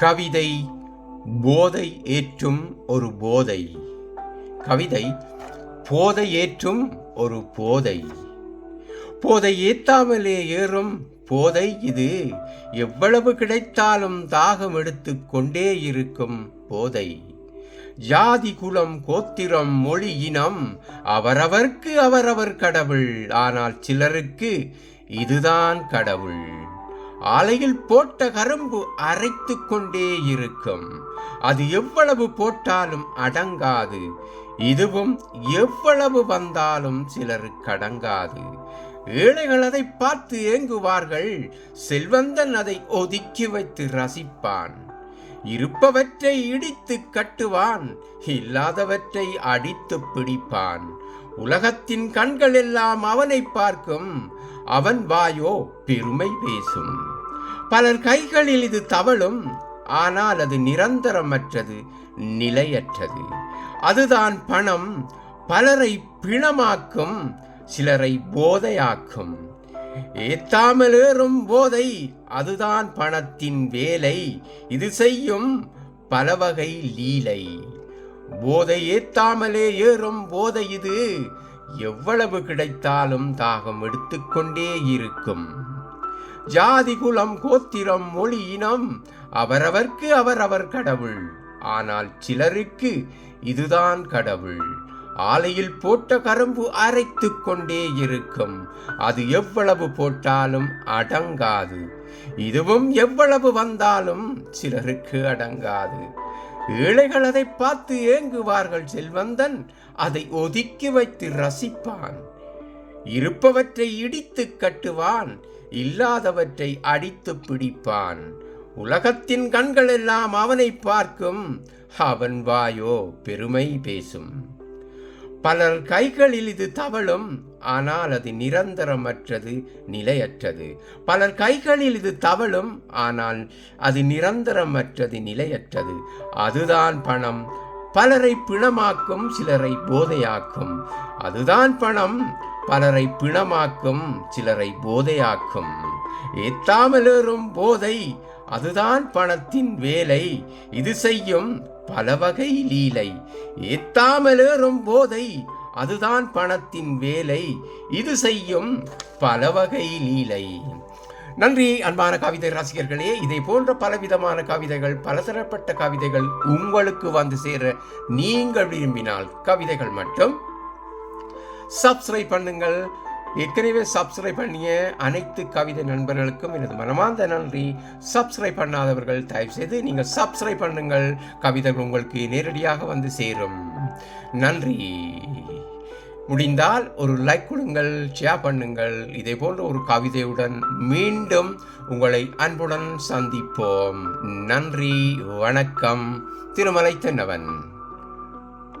கவிதை போதை ஏற்றும் ஒரு போதை. கவிதை போதை ஏற்றும் ஒரு போதை. போதை ஏத்தாமலே ஏறும் போதை இது. எவ்வளவு கிடைத்தாலும் தாகம் எடுத்து கொண்டே இருக்கும் போதை. ஜாதி குலம் கோத்திரம் மொழி இனம் அவரவர்க்கு அவரவர் கடவுள். ஆனால் சிலருக்கு இதுதான் கடவுள். ஆலையில் போட்ட கரும்பு அரைத்து கொண்டே இருக்கும். அது எவ்வளவு போட்டாலும் அடங்காது. இதுவும் எவ்வளவு வந்தாலும் சிலருக்கு அடங்காது ஏழைகள் அதை பார்த்து ஏங்குவார்கள். செல்வந்தன் அதை ஒதுக்கி வைத்து ரசிப்பான். இருப்பவற்றை இடித்து கட்டுவான். இல்லாதவற்றை அடித்து பிடிப்பான். உலகத்தின் கண்கள் எல்லாம் அவனை பார்க்கும். அவன் வாயோ பெருமை பேசும். பலர் கைகளில் இது தவழும் ஆனால் அது நிரந்தரமற்றது நிலையற்றது. அதுதான் பணம். பலரை பிணமாக்கும் சிலரை போதையாக்கும். ஏத்தாமல் ஏறும் போதை அதுதான் பணத்தின் வேலை. இது செய்யும் பலவகை லீலை. போதை ஏத்தாமலே ஏறும் போதை இது. எவ்வளவு கிடைத்தாலும் தாகம் எடுத்துக்கொண்டே இருக்கும். ஜாதி குலம் கோத்திரம் மொழி இனம் அவரவர்க்கு அவரவர் கடவுள். ஆனால் சிலருக்கு இதுதான் கடவுள். ஆலையில் போட்ட கரும்பு அரைத்து கொண்டே இருக்கும். அது எவ்வளவு போட்டாலும் அடங்காது. இதுவும் எவ்வளவு வந்தாலும் சிலருக்கு அடங்காது. ஏழைகள் அதை பார்த்து ஏங்குவார்கள் செல்வந்தன். அதை ஒதுக்கி வைத்து ரசிப்பான். இருப்பவற்றை இடித்து கட்டுவான். இல்லாதவற்றை அடித்து பிடிப்பான். உலகத்தின் கண்கள் எல்லாம் அவனை பார்க்கும். அவன் வாயோ பெருமை பேசும். பலர் கைகளில் இது தவழும். ஆனால் அது நிரந்தரமற்றது நிலையற்றது. பலர் கைகளில் இது தவழும். ஆனால் அது நிரந்தரமற்றது நிலையற்றது. அதுதான் பணம். பலரை பிணமாக்கும் சிலரை போதையாக்கும். அதுதான் பணம். பலரை பிணமாக்கும் சிலரை போதையாக்கும். ஏத்தாமலேறும் போதை அதுதான் பணத்தின் வேலை. இது செய்யும் பல வகை லீலை. ஏத்தாமலேறும் போதை அதுதான் பணத்தின் வேலை. இது செய்யும் பல வகை லீலை. நன்றி அன்பான கவிதை ரசிகர்களே. இதை போன்ற பலவிதமான கவிதைகள் பலதரப்பட்ட கவிதைகள் உங்களுக்கு வந்து சேர நீங்கள் விரும்பினால் கவிதைகள் மட்டும். சப்ஸ்கிரைப் பண்ணுங்கள். ஏற்கனவே சப்ஸ்கிரைப் பண்ணிய அனைத்து கவிதை நண்பர்களுக்கும் எனது மனமார்ந்த நன்றி. சப்ஸ்கிரைப் பண்ணாதவர்கள் தயவு செய்து நீங்கள் சப்ஸ்கிரைப் பண்ணுங்கள். கவிதைகள் உங்களுக்கு நேரடியாக வந்து சேரும். நன்றி. முடிந்தால் ஒரு லைக் கொடுங்கள் ஷேர் பண்ணுங்கள். இதே போன்ற ஒரு கவிதையுடன் மீண்டும் உங்களை அன்புடன் சந்திப்போம். நன்றி வணக்கம். திருமலை தென்னவன்.